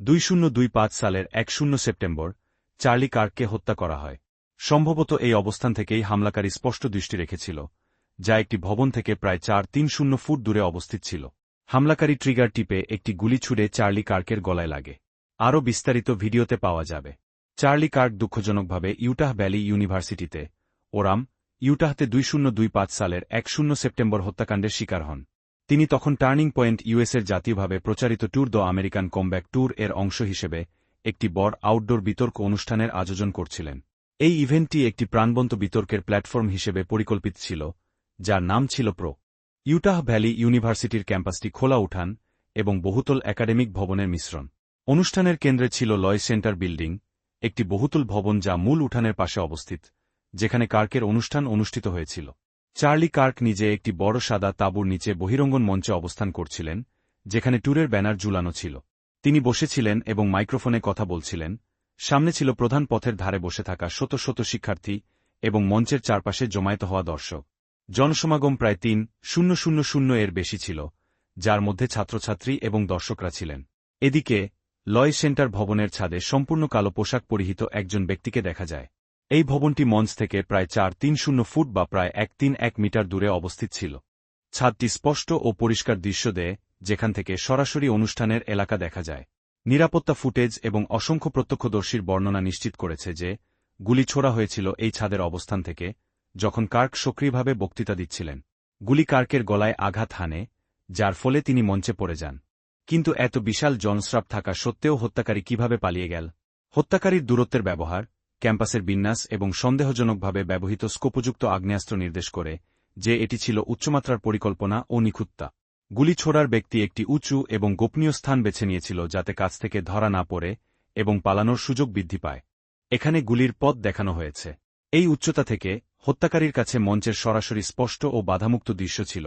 দুই শূন্য দুই পাঁচ সালের এক শূন্য সেপ্টেম্বর চার্লি কার্ককে হত্যা করা হয়। সম্ভবত এই অবস্থান থেকেই হামলাকারী স্পষ্ট দৃষ্টি রেখেছিল, যা একটি ভবন থেকে প্রায় চার তিন শূন্য ফুট দূরে অবস্থিত ছিল। হামলাকারী ট্রিগার টিপে একটি গুলি ছুড়ে চার্লি কার্কের গলায় লাগে। আরও বিস্তারিত ভিডিওতে পাওয়া যাবে। চার্লি কার্ক দুঃখজনকভাবে ইউটাহ ভ্যালি ইউনিভার্সিটিতে, ওরাম, ইউটাহতে দুই শূন্য দুই পাঁচ সালের এক শূন্য সেপ্টেম্বর হত্যাকাণ্ডের শিকার হন। তিনি তখন টার্নিং পয়েন্ট ইউএসের জাতীয়ভাবে প্রচারিত tour the American comeback tour এর অংশ হিসেবে একটি বড় আউটডোর বিতর্ক অনুষ্ঠানের আয়োজন করছিলেন। এই ইভেন্টটি একটি প্রাণবন্ত বিতর্কের প্ল্যাটফর্ম হিসেবে পরিকল্পিত ছিল, যার নাম ছিল প্রো। ইউটাহ ভ্যালি ইউনিভার্সিটির ক্যাম্পাসটি খোলা উঠান এবং বহুতল একাডেমিক ভবনের মিশ্রণ। অনুষ্ঠানের কেন্দ্রে ছিল লয় সেন্টার বিল্ডিং, একটি বহুতল ভবন যা মূল উঠানের পাশে অবস্থিত, যেখানে কার্কের অনুষ্ঠান অনুষ্ঠিত হয়েছিল। চার্লি কার্ক নিজে একটি বড় সাদা তাঁবুর নিচে বহিরঙ্গন মঞ্চে অবস্থান করছিলেন, যেখানে ট্যুরের ব্যানার ঝুলানো ছিল। তিনি বসেছিলেন এবং মাইক্রোফোনে কথা বলছিলেন। সামনে ছিল প্রধান পথের ধারে বসে থাকা শত শত শিক্ষার্থী এবং মঞ্চের চারপাশে জমায়েত হওয়া দর্শক। জনসমাগম প্রায় তিন, শূন্য শূন্য শূন্য এর বেশি ছিল, যার মধ্যে ছাত্রছাত্রী এবং দর্শকরা ছিলেন। এদিকে লয় সেন্টার ভবনের ছাদে সম্পূর্ণ কালো পোশাক পরিহিত একজন ব্যক্তিকে দেখা যায়। এই ভবনটি মঞ্চ থেকে প্রায় চার তিন শূন্য ফুট বা প্রায় এক তিন এক মিটার দূরে অবস্থিত ছিল। ছাদটি স্পষ্ট ও পরিষ্কার দৃশ্য দেয়, যেখান থেকে সরাসরি অনুষ্ঠানের এলাকা দেখা যায়। নিরাপত্তা ফুটেজ এবং অসংখ্য প্রত্যক্ষদর্শীর বর্ণনা নিশ্চিত করেছে যে, গুলি ছোড়া হয়েছিল এই ছাদের অবস্থান থেকে, যখন কার্ক সক্রিয়ভাবে বক্তৃতা দিচ্ছিলেন। গুলি কার্কের গলায় আঘাত হানে, যার ফলে তিনি মঞ্চে পড়ে যান। কিন্তু এত বিশাল জনস্রাপ থাকা সত্ত্বেও হত্যাকারী কীভাবে পালিয়ে গেল? হত্যাকারীর দূরত্বের ব্যবহার ক্যাম্পাসের বিন্যাস এবং সন্দেহজনকভাবে ব্যবহৃত স্কোপযুক্ত আগ্নেয়াস্ত্র নির্দেশ করে, যে এটি ছিল উচ্চমাত্রার পরিকল্পনা ও নিখুঁততা। গুলি ছোড়ার ব্যক্তি একটি উঁচু এবং গোপনীয় স্থান বেছে নিয়েছিল যাতে কাছ থেকে ধরা না পড়ে এবং পালানোর সুযোগ বৃদ্ধি পায়। এখানে গুলির পথ দেখানো হয়েছে। এই উচ্চতা থেকে হত্যাকারীর কাছে মঞ্চের সরাসরি স্পষ্ট ও বাধামুক্ত দৃশ্য ছিল,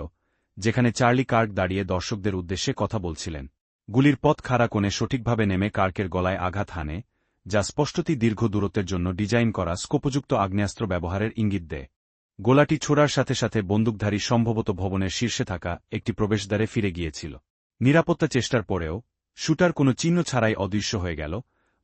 যেখানে চার্লি কার্ক দাঁড়িয়ে দর্শকদের উদ্দেশ্যে কথা বলছিলেন। গুলির পথ খাড়া কোণে সঠিকভাবে নেমে কার্কের গলায় আঘাত হানে যা স্পষ্টতই দীর্ঘ দূরত্বের জন্য ডিজাইন করা স্কোপযুক্ত আগ্নেয়াস্ত্র ব্যবহারের ইঙ্গিত দেয়। গোলাটি ছোড়ার সাথে সাথে বন্দুকধারী সম্ভবত ভবনের শীর্ষে থাকা একটি প্রবেশদ্বারে ফিরে গিয়েছিল। নিরাপত্তা চেষ্টার পরেও শুটার কোনো চিহ্ন ছাড়াই অদৃশ্য হয়ে গেল।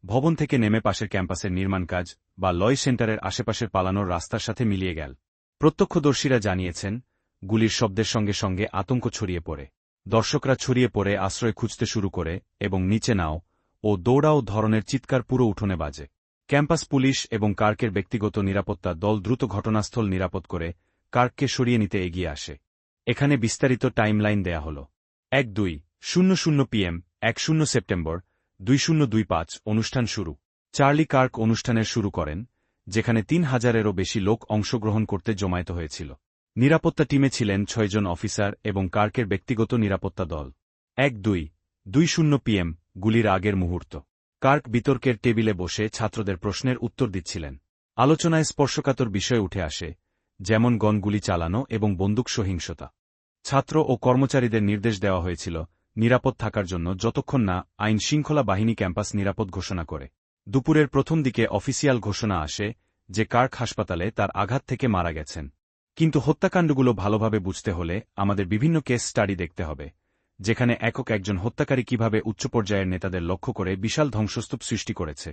ভবন থেকে নেমে পাশের ক্যাম্পাসের নির্মাণ কাজ বা লয় সেন্টারের আশেপাশের পালানোর রাস্তার সাথে মিলিয়ে গেল। প্রত্যক্ষদর্শীরা জানিয়েছেন, গুলির শব্দের সঙ্গে সঙ্গে আতঙ্ক ছড়িয়ে পড়ে। দর্শকরা ছড়িয়ে পড়ে আশ্রয় খুঁজতে শুরু করে এবং নিচে নাও ও দৌড়াও ধরনের চিৎকার পুরো উঠোনে বাজে। ক্যাম্পাস পুলিশ এবং কার্কের ব্যক্তিগত নিরাপত্তা দল দ্রুত ঘটনাস্থল নিরাপদ করে কার্ককে সরিয়ে নিতে এগিয়ে আসে। এখানে বিস্তারিত টাইমলাইন দেয়া হল। এক দুই, শূন্য শূন্য পিএম, এক শূন্য সেপ্টেম্বর, দুই শূন্য দুই পাঁচ অনুষ্ঠান শুরু। চার্লি কার্ক অনুষ্ঠানের শুরু করেন, যেখানে তিন হাজারেরও বেশি লোক অংশগ্রহণ করতে জমায়েত হয়েছিল। নিরাপত্তা টিমে ছিলেন ছয়জন অফিসার এবং কার্কের ব্যক্তিগত নিরাপত্তা দল। এক দুই দুই শূন্য পিএম গুলির আগের মুহূর্ত। কার্ক বিতর্কের টেবিলে বসে ছাত্রদের প্রশ্নের উত্তর দিচ্ছিলেন। আলোচনায় স্পর্শকাতর বিষয় উঠে আসে, যেমন গনগুলি চালানো এবং বন্দুক সহিংসতা। ছাত্র ও কর্মচারীদের নির্দেশ দেওয়া হয়েছিল, নিরাপদ থাকার জন্য যতক্ষণ না আইন শৃঙ্খলা বাহিনী ক্যাম্পাস নিরাপদ ঘোষণা করে। দুপুরের প্রথম দিকে অফিসিয়াল ঘোষণা আসে যে কার্ক হাসপাতালে তার আঘাত থেকে মারা গেছেন। কিন্তু হত্যাকাণ্ডগুলো ভালোভাবে বুঝতে হলে আমাদের বিভিন্ন কেস স্টাডি দেখতে হবে। যেখানে একক একজন হত্যাকারী কীভাবে উচ্চ পর্যায়ের নেতাদের লক্ষ্য করে বিশাল ধ্বংসস্তূপ সৃষ্টি করেছে।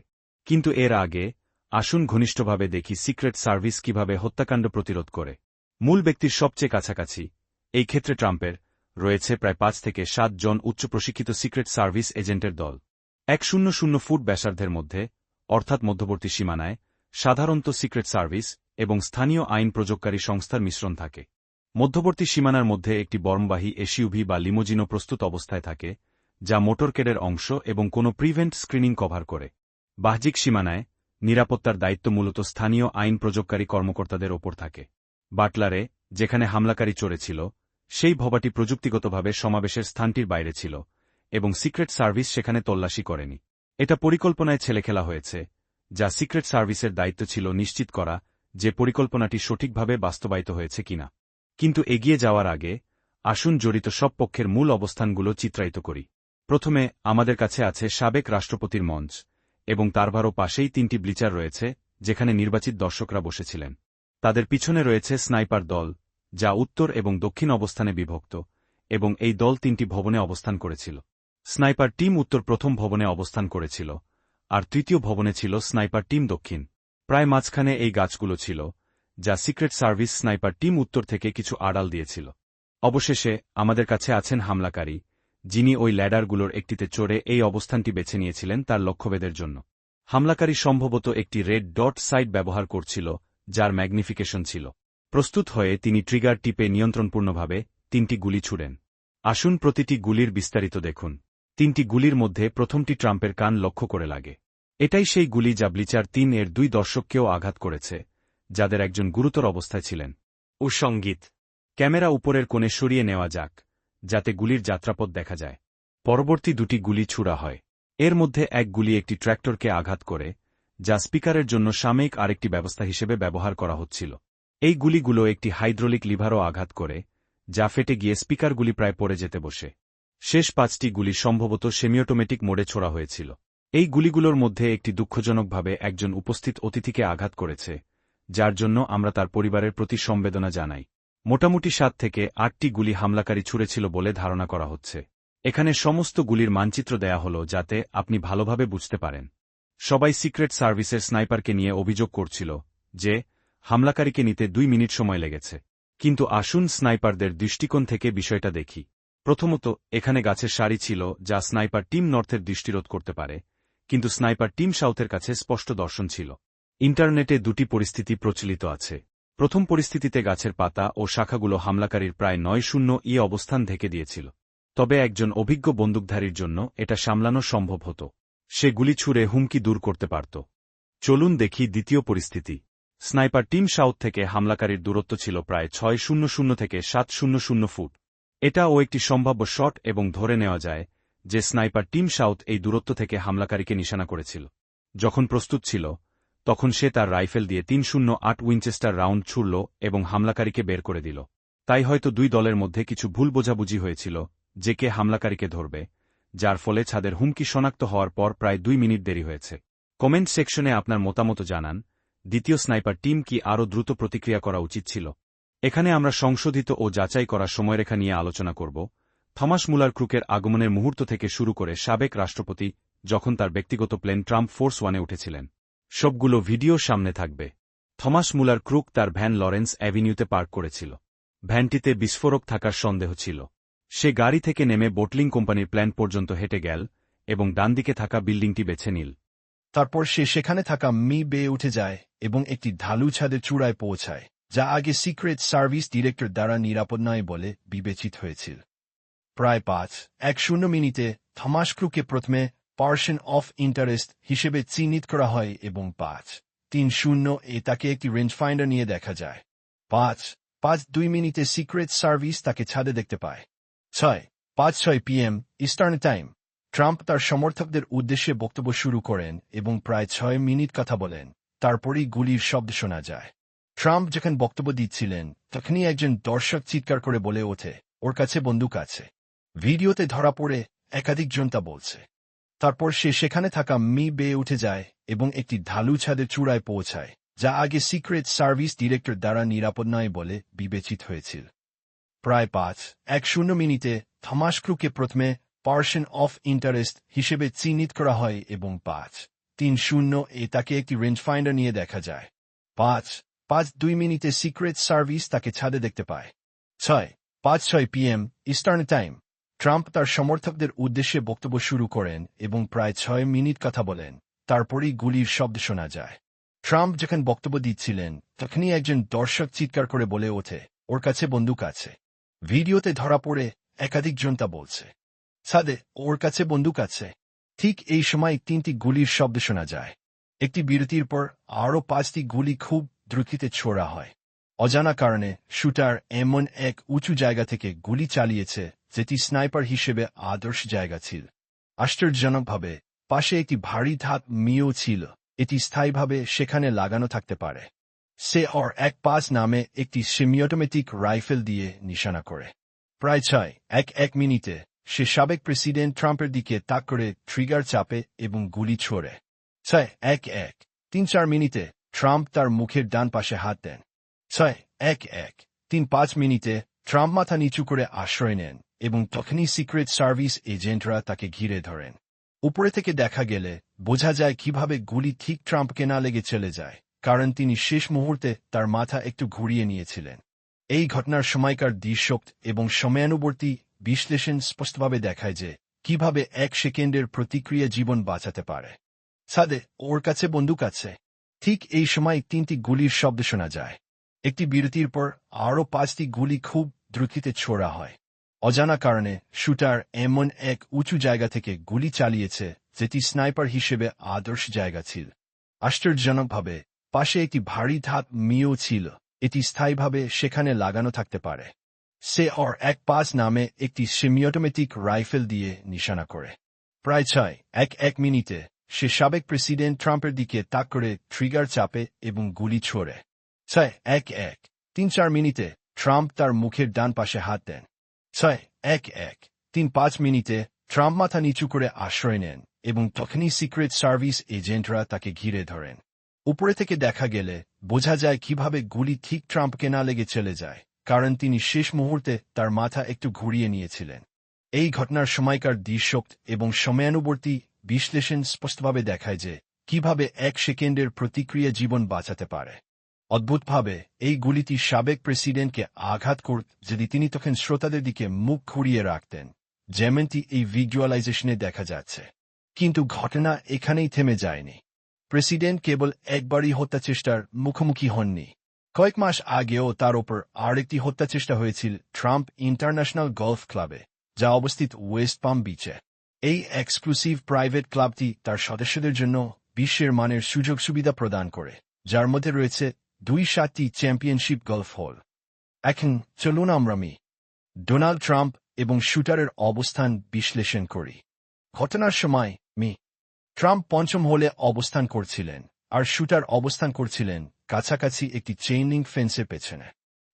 কিন্তু এর আগে, আসুন ঘনিষ্ঠভাবে দেখি সিক্রেট সার্ভিস কীভাবে হত্যাকাণ্ড প্রতিরোধ করে। মূল ব্যক্তির সবচেয়ে কাছাকাছি, এই ক্ষেত্রে ট্রাম্পের, রয়েছে প্রায় পাঁচ থেকে সাত জন উচ্চ প্রশিক্ষিত সিক্রেট সার্ভিস এজেন্টের দল। এক শূন্য শূন্য ফুট ব্যাসার্ধের মধ্যে, অর্থাৎ মধ্যবর্তী সীমানায়, সাধারণত সিক্রেট সার্ভিস এবং স্থানীয় আইন প্রযোগকারী সংস্থার মিশ্রণ থাকে। মধ্যবর্তী সীমানার মধ্যে একটি বর্মবাহী এসইউভি বা লিমোজিনো প্রস্তুত অবস্থায় থাকে, যা মোটরকেডের অংশ এবং কোনো প্রিভেন্ট স্ক্রিনিং কভার করে। বাহ্যিক সীমানায় নিরাপত্তার দায়িত্ব মূলত স্থানীয় আইন প্রযোগকারী কর্মকর্তাদের ওপর থাকে। বাটলারে, যেখানে হামলাকারী চড়েছিল, সেই ভবাটি প্রযুক্তিগতভাবে সমাবেশের স্থানটির বাইরে ছিল এবং সিক্রেট সার্ভিস সেখানে তল্লাশি করেনি। এটা পরিকল্পনায় ছেলেখেলা হয়েছে, যা সিক্রেট সার্ভিসের দায়িত্ব ছিল নিশ্চিত করা যে পরিকল্পনাটি সঠিকভাবে বাস্তবায়িত হয়েছে কিনা। কিন্তু এগিয়ে যাওয়ার আগে, আসুন জড়িত সব পক্ষের মূল অবস্থানগুলো চিত্রায়িত করি। প্রথমে, আমাদের কাছে আছে সাবেক রাষ্ট্রপতির মঞ্চ, এবং তারভারও পাশেই তিনটি ব্লিচার রয়েছে, যেখানে নির্বাচিত দর্শকরা বসেছিলেন। তাদের পিছনে রয়েছে স্নাইপার দল, যা উত্তর এবং দক্ষিণ অবস্থানে বিভক্ত, এবং এই দল তিনটি ভবনে অবস্থান করেছিল। স্নাইপার টিম উত্তর প্রথম ভবনে অবস্থান করেছিল, আর তৃতীয় ভবনে ছিল স্নাইপার টিম দক্ষিণ। প্রায় মাঝখানে এই গাছগুলো ছিল যা সিক্রেট সার্ভিস স্নাইপার টিম উত্তর থেকে কিছু আড়াল দিয়েছিল। অবশেষে, আমাদের কাছে আছেন হামলাকারী, যিনি ওই ল্যাডারগুলোর একটিতে চড়ে এই অবস্থানটি বেছে নিয়েছিলেন তার লক্ষ্যভেদের জন্য। হামলাকারী সম্ভবত একটি রেড ডট সাইট ব্যবহার করছিল, যার ম্যাগনিফিকেশন ছিল। প্রস্তুত হয়ে তিনি ট্রিগার টিপে নিয়ন্ত্রণপূর্ণভাবে তিনটি গুলি ছুড়েন। আসুন প্রতিটি গুলির বিস্তারিত দেখুন। তিনটি গুলির মধ্যে প্রথমটি ট্রাম্পের কান লক্ষ্য করে লাগে। এটাই সেই গুলি যা ব্লিচার তিন এর দুই দর্শককেও আঘাত করেছে। যাদের একজন গুরুতর অবস্থায় ছিলেন। ও সংগীত। ক্যামেরা উপরের কোণে সরিয়ে নেওয়া যাক, যাতে গুলির যাত্রাপথ দেখা যায়। পরবর্তী দুটি গুলি ছুড়া হয়। এর মধ্যে এক গুলি একটি ট্র্যাক্টরকে আঘাত করে, যা স্পিকারের জন্য সাময়িক আরেকটি ব্যবস্থা হিসেবে ব্যবহার করা হচ্ছিল। এই গুলিগুলো একটি হাইড্রোলিক লিভারও আঘাত করে, যা ফেটে গিয়ে স্পিকারগুলি প্রায় পড়ে যেতে বসে। শেষ পাঁচটি গুলি সম্ভবত সেমিওটোমেটিক মোডে ছোড়া হয়েছিল। এই গুলিগুলোর মধ্যে একটি দুঃখজনকভাবে একজন উপস্থিত অতিথিকে আঘাত করেছে যার জন্য আমরা তার পরিবারের প্রতি সম্বেদনা জানাই। মোটামুটি সাত থেকে আটটি গুলি হামলাকারী ছুড়েছিল বলে ধারণা করা হচ্ছে। এখানে সমস্ত গুলির মানচিত্র দেয়া হল যাতে আপনি ভালোভাবে বুঝতে পারেন। সবাই সিক্রেট সার্ভিসের স্নাইপারকে নিয়ে অভিযোগ করছিল যে, হামলাকারীকে নিতে দুই মিনিট সময় লেগেছে। কিন্তু আসুন স্নাইপারদের দৃষ্টিকোণ থেকে বিষয়টা দেখি। প্রথমত, এখানে গাছের সারি ছিল যা স্নাইপার টিম নর্থের দৃষ্টিরোধ করতে পারে, কিন্তু স্নাইপার টিম সাউথের কাছে স্পষ্ট দর্শন ছিল। ইন্টারনেটে দুটি পরিস্থিতি প্রচলিত আছে। প্রথম পরিস্থিতিতে গাছের পাতা ও শাখাগুলো হামলাকারীর প্রায় নয় শূন্য ই অবস্থান ঢেকে দিয়েছিল। তবে একজন অভিজ্ঞ বন্দুকধারীর জন্য এটা সামলানো সম্ভব হতো। সে গুলি ছুড়ে হুমকি দূর করতে পারত। চলুন দেখি দ্বিতীয় পরিস্থিতি। স্নাইপার টিম সাউথ থেকে হামলাকারীর দূরত্ব ছিল প্রায় ছয় শূন্য শূন্য থেকে সাত শূন্য শূন্য ফুট। এটা ও একটি সম্ভাব্য শট এবং ধরে নেওয়া যায় যে স্নাইপার টিম সাউথ এই দূরত্ব থেকে হামলাকারীকে নিশানা করেছিল। যখন প্রস্তুত ছিল তখন সে তার রাইফেল দিয়ে তিন শূন্য আট উইনচেস্টার রাউন্ড ছুড়ল এবং হামলাকারীকে বের করে দিল। তাই হয়তো দুই দলের মধ্যে কিছু ভুল বোঝাবুঝি হয়েছিল, যে কে হামলাকারীকে ধরবে, যার ফলে ছাদের হুমকি শনাক্ত হওয়ার পর প্রায় দুই মিনিট দেরি হয়েছে। কমেন্ট সেকশনে আপনার মতামত জানান, দ্বিতীয় স্নাইপার টিম কি আরও দ্রুত প্রতিক্রিয়া করা উচিত ছিল? এখানে আমরা সংশোধিত ও যাচাই করা সময়রেখা নিয়ে আলোচনা করব। থমাস মুলার ক্রুকের আগমনের মুহূর্ত থেকে শুরু করে সাবেক রাষ্ট্রপতি, যখন তার ব্যক্তিগত প্লেন ট্রাম্প ফোর্স ওয়ানে উঠেছিলেন। সবগুলো ভিডিও সামনে থাকবে। থমাস মুলার ক্রুক তার ভ্যান লরেন্স অ্যাভিনিউতে পার্ক করেছিল। ভ্যানটিতে বিস্ফোরক থাকার সন্দেহ ছিল। সে গাড়ি থেকে নেমে বোটলিং কোম্পানির প্ল্যান পর্যন্ত হেঁটে গেল এবং ডানদিকে থাকা বিল্ডিংটি বেছে নিল। তারপর সে সেখানে থাকা মি বেয়ে উঠে যায় এবং একটি ঢালু ছাদের চূড়ায় পৌঁছায়, যা আগে সিক্রেট সার্ভিস ডিরেক্টর দ্বারা নিরাপদ নয় বলে বিবেচিত হয়েছিল। প্রায় পাঁচ, এক শূন্য মিনিটে থমাস ক্রুকে প্রথমে পার্সন অফ ইন্টারেস্ট হিসেবে চিহ্নিত করা হয় এবং পাঁচ, তিন শূন্য এ তাকে একটি রেঞ্জ ফাইন্ডার নিয়ে দেখা যায়। পাঁচ পাঁচ দুই মিনিটে সিক্রেট সার্ভিস তাকে ছাদে দেখতে পায়। ছয়, পাঁচ ছয় পিএম ইস্টার্ন টাইম ট্রাম্প তার সমর্থকদের উদ্দেশ্যে বক্তব্য শুরু করেন এবং প্রায় ছয় মিনিট কথা বলেন। তারপরেই গুলির শব্দ শোনা যায়। ট্রাম্প যখন বক্তব্য দিচ্ছিলেন, তখনই একজন দর্শক চিৎকার করে বলে ওঠে, ওর কাছে বন্দুক আছে। ভিডিওতে ধরা পড়ে একাধিক জনতা বলছে। তারপর সে সেখানে থাকা মি বেয়ে উঠে যায় এবং একটি ঢালু ছাদের চূড়ায় পৌঁছায়, যা আগে সিক্রেট সার্ভিস ডিরেক্টর দ্বারা নিরাপদ নয় বলে বিবেচিত হয়েছিল। প্রায় পাঁচ, এক শূন্য মিনিটে থমাস ক্রুকে প্রথমে পার্সন অফ ইন্টারেস্ট হিসেবে চিহ্নিত করা হয় এবং পাঁচ, তিন শূন্য এ তাকে একটি রেঞ্জ ফাইন্ডার নিয়ে দেখা যায়। পাঁচ পাঁচ দুই মিনিটে সিক্রেট সার্ভিস তাকে ছাদে দেখতে পায়। ছয়, পাঁচ ছয় পিএম ইস্টার্ন টাইম ট্রাম্প তার সমর্থকদের উদ্দেশ্যে বক্তব্য শুরু করেন এবং প্রায় ছয় মিনিট কথা বলেন। তারপরেই গুলির শব্দ শোনা যায়। ট্রাম্প যখন বক্তব্য দিচ্ছিলেন, তখনই একজন দর্শক চিৎকার করে বলে ওঠে, ওর কাছে বন্দুক আছে। ভিডিওতে ধরা পড়ে একাধিক জনতা বলছে, সাদে, ওর কাছে বন্দুক আছে। ঠিক এই সময় তিনটি গুলির শব্দ শোনা যায়। একটি বিরতির পর আরও পাঁচটি গুলি খুব দ্রুতিতে ছোড়া হয়। অজানা কারণে শুটার এমন এক উঁচু জায়গা থেকে গুলি চালিয়েছে, যেটি স্নাইপার হিসেবে আদর্শ জায়গা ছিল। আশ্চর্যজনকভাবে, পাশে একটি ভারী ধাত মিও ছিল, এটি স্থায়ীভাবে সেখানে লাগানো থাকতে পারে। সে অর এক পাঁচ নামে একটি সেমিঅটোমেটিক রাইফেল দিয়ে নিশানা করে। প্রায় ছয়, এক এক মিনিটে, সে সাবেক প্রেসিডেন্ট ট্রাম্পের দিকে তাক করে ট্রিগার চাপে এবং গুলি ছোড়ে। ছয়, এক এক, তিন, চার মিনিটে, ট্রাম্প তার মুখের ডান পাশে হাত দেন। ছয়, এক এক। তিন, পাঁচ মিনিটে ট্রাম্প মাথা নিচু করে আশ্রয় নেন এবং তখনই সিক্রেট সার্ভিস এজেন্টরা তাকে ঘিরে ধরেন। উপরে থেকে দেখা গেলে বোঝা যায় কীভাবে গুলি ঠিক ট্রাম্পকে না লেগে চলে যায়, কারণ তিনি শেষ মুহূর্তে তার মাথা একটু ঘুরিয়ে নিয়েছিলেন। এই ঘটনার সময়কার দৃশ্যক্ত এবং সময়ানুবর্তী বিশ্লেষণ স্পষ্টভাবে দেখায় যে কীভাবে এক সেকেন্ডের প্রতিক্রিয়া জীবন বাঁচাতে পারে। সাদে, ওর কাছে বন্দুক আছে। ঠিক এই সময় তিনটি গুলির শব্দ শোনা যায়। একটি বিরতির পর আরও পাঁচটি গুলি খুব দ্রুতিতে ছোড়া হয়। অজানা কারণে শুটার এমন এক উঁচু জায়গা থেকে গুলি চালিয়েছে, যেটি স্নাইপার হিসেবে আদর্শ জায়গা ছিল। আশ্চর্যজনকভাবে, পাশে একটি ভারী ধাপ মিও ছিল। এটি স্থায়ীভাবে সেখানে লাগানো থাকতে পারে। সে অর এক পাঁচ নামে একটি সেমিঅটোমেটিক রাইফেল দিয়ে নিশানা করে। প্রায় ছয়, এক এক মিনিটে, সে সাবেক প্রেসিডেন্ট ট্রাম্পের দিকে তাক করে ট্রিগার চাপে এবং গুলি ছোড়ে। ছয় এক এক। তিন চার মিনিটে ট্রাম্প তার মুখের ডান পাশে হাত দেন। ছয় এক এক। তিন পাঁচ মিনিটে ট্রাম্প মাথা নিচু করে আশ্রয় নেন এবং তখনই সিক্রেট সার্ভিস এজেন্টরা তাকে ঘিরে ধরেন। উপরে থেকে দেখা গেলে বোঝা যায় কীভাবে গুলি ঠিক ট্রাম্পকে না লেগে চলে যায়, কারণ তিনি শেষ মুহূর্তে তার মাথা একটু ঘুরিয়ে নিয়েছিলেন। এই ঘটনার সময়কার দৃশ্যক্ত এবং সময়ানুবর্তী বিশ্লেষণ স্পষ্টভাবে দেখায় যে কীভাবে এক সেকেন্ডের প্রতিক্রিয়া জীবন বাঁচাতে পারে। অদ্ভুতভাবে এই গুলিটি সাবেক প্রেসিডেন্টকে আঘাত করত যদি তিনি তখন শ্রোতাদের দিকে মুখ ঘুরিয়ে রাখতেন, যেমনটি এই ভিজুয়ালাইজেশনে দেখা যাচ্ছে। কিন্তু ঘটনা এখানেই থেমে যায়নি। প্রেসিডেন্ট কেবল একবারই হত্যা চেষ্টার মুখোমুখি হননি। কয়েক মাস আগেও তার ওপর আরেকটি হত্যা চেষ্টা হয়েছিল ট্রাম্প ইন্টারন্যাশনাল গলফ ক্লাবে, যা অবস্থিত ওয়েস্ট পাম বিচে। এই এক্সক্লুসিভ প্রাইভেট ক্লাবটি তার সদস্যদের জন্য বিশ্বের মানের সুযোগ সুবিধা প্রদান করে, যার মধ্যে রয়েছে দুই সাতটি চ্যাম্পিয়নশিপ গলফ হল। এখন চলুন আমরা মি, ডোনাল্ড ট্রাম্প এবং শুটারের অবস্থান বিশ্লেষণ করি। ঘটনার সময়, মি, ট্রাম্প পঞ্চম হলে অবস্থান করছিলেন আর শুটার অবস্থান করছিলেন কাছাকাছি একটি চেইনিং ফেন্সের পেছনে।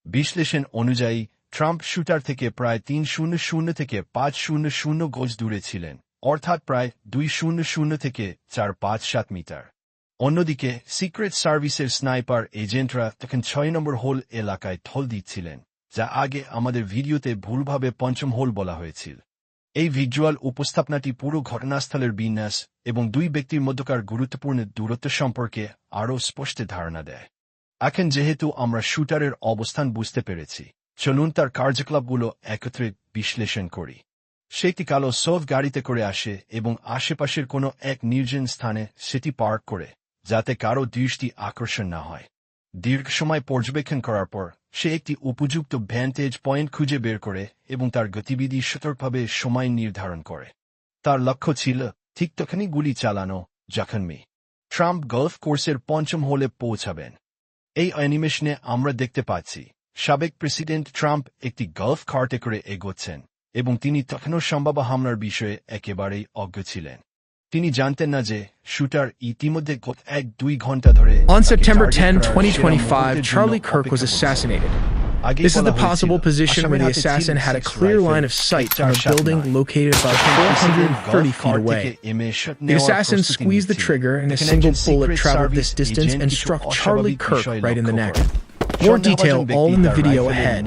বিশ্লেষণ অনুযায়ী, ট্রাম্প শুটার থেকে প্রায় তিন শূন্য শূন্য থেকে পাঁচ শূন্য শূন্য গোজ দূরে ছিলেন, অর্থাৎ প্রায় দুই শূন্য শূন্য থেকে চার পাঁচ সাত মিটার। অন্যদিকে সিক্রেট সার্ভিসের স্নাইপার এজেন্টরা তখন ছয় নম্বর হোল এলাকায় ঠল দিচ্ছিলেন, যা আগে আমাদের ভিডিওতে ভুলভাবে পঞ্চম হোল বলা হয়েছিল। এই ভিজুয়াল উপস্থাপনাটি পুরো ঘটনাস্থলের বিন্যাস এবং দুই ব্যক্তির মধ্যকার গুরুত্বপূর্ণ দূরত্ব সম্পর্কে আরও স্পষ্ট ধারণা দেয়। এখন যেহেতু আমরা শুটারের অবস্থান বুঝতে পেরেছি, চলুন তার কার্যকলাপগুলো একত্রে বিশ্লেষণ করি। সেটি কালো সফ গাড়িতে করে আসে এবং আশেপাশের কোনো এক নির্জন স্থানে সেটি পার্ক করে। যাতে কারও দৃষ্টি আকর্ষণ না হয়। দীর্ঘ সময় পর্যবেক্ষণ করার পর, সে একটি উপযুক্ত ভ্যান্টেজ পয়েন্ট খুঁজে বের করে এবং তার গতিবিধি সতর্কভাবে সময় নির্ধারণ করে। তার লক্ষ্য ছিল ঠিক তখনই গুলি চালানো যখন মি ট্রাম্প গলফ কোর্সের পঞ্চম হোলে পৌঁছাবেন। এই অ্যানিমেশনে আমরা দেখতে পাচ্ছি, সাবেক প্রেসিডেন্ট ট্রাম্প একটি গলফ কার্টে করে এগোচ্ছেন এবং তিনি তখনও সম্ভাব্য হামলার বিষয়ে একেবারেই অজ্ঞ ছিলেন। তিনি জানতেন না যে শুটার ইতিমধ্যে গত এক দুই ঘন্টা ধরে On তাকে September টার্গেট 10, করার সেরা 2025, মুহূর্তের জন্য Charlie Kirk was অপেক্ষা করছিলেন। assassinated. আগেই This is বলা the possible হয়েছিল, position where the আসামের হাতে assassin ছিল had a six clear rifle, line of sight চার on a সাত building নয়। located about তখন president 430 golf feet cart away. থেকে এমে শট The নেওয়ার assassin প্রস্তুতি squeezed the নিচ্ছিলেন। trigger, and a দেখেন single একজন bullet Secret traveled Service this distance agent and কিছু struck অস্বাভাবিক Charlie Kirk বিষয় right in the লক্ষ্য neck. More detail all in the video ahead.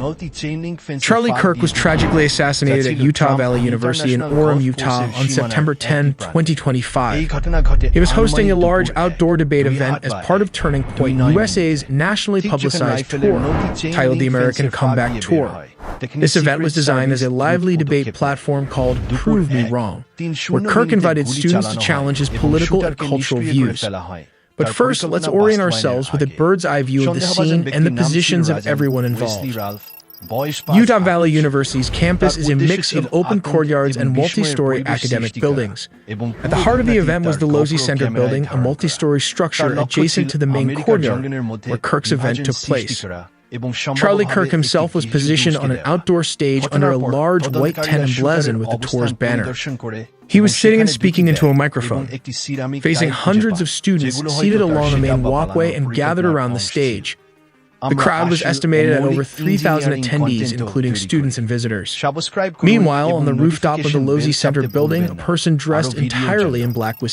Charlie Kirk was tragically assassinated at Utah Valley University in Orem, Utah on September 10, 2025. He was hosting a large outdoor debate event as part of Turning Point USA's nationally publicized tour titled the American Comeback Tour. This event was designed as a lively debate platform called Prove Me Wrong, where Kirk invited students to challenge his political and cultural views. But first, let's orient ourselves with a bird's eye view of the scene and the positions of everyone involved. Utah Valley University's campus is a mix of open courtyards and multi-story academic buildings. At the heart of the event was the Lozi Center building, a multi-story structure adjacent to the main courtyard where Kirk's event took place. Charlie Kirk himself was positioned on an outdoor stage under a large white tent blazon with the tour's banner. He was sitting and speaking into a microphone, facing hundreds of students seated along the main walkway and gathered around the stage. The crowd was estimated at over 3,000 attendees, including students and visitors. Meanwhile, on the rooftop of the Lozi Center building, a person dressed entirely in black was